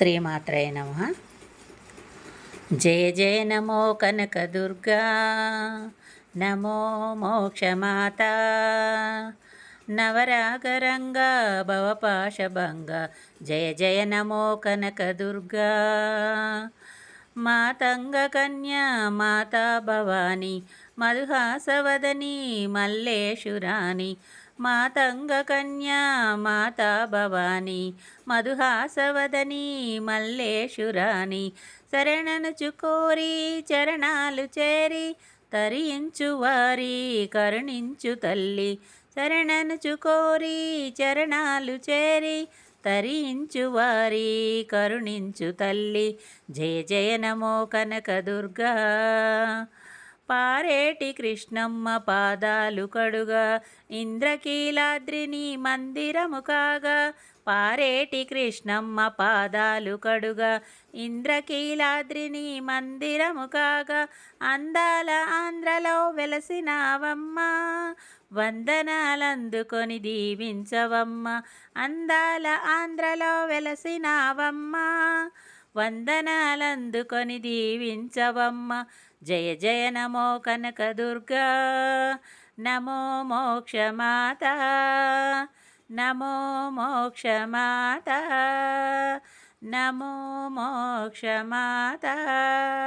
శ్రీమాత్రే నమ. జయ జయ నమో కనక దుర్గా. నమో మోక్షమాత నవరాగరంగా భవపాశభంగ జయ జయ నమో కనక దుర్గా. మాతంగ కన్యా మాతా భవాని. మధుహాసవదని మల్లేశురాణి మాతంగ కన్యా మాతా భవాని మధుహాసవదని మల్లేశురాణి శరణనుచుకోరి చరణాలు చేరి తరించు వారి కరుణించు తల్లి శరణనుచుకోరి చరణాలు చేరి తరించు వారి కరుణించు తల్లి. జయ జయ నమో కనకదుర్గా. పారేటి కృష్ణమ్మ పాదాలు కడుగా ఇంద్రకీలాద్రిని మందిరము కాగా. పారేటి కృష్ణమ్మ పాదాలు కడుగా ఇంద్రకీలాద్రిని మందిరము కాగా. అందాల ఆంధ్రలో వెలసినావమ్మ వందనాలందుకొని దీవించవమ్మ. అందాల ఆంధ్రలో వెలసినావమ్మ వందనాలందుకొని దీవించవమ్మ. జయ జయ నమో కనక దుర్గా నమో మోక్షమాత నమో మోక్షమాత నమో మోక్షమాత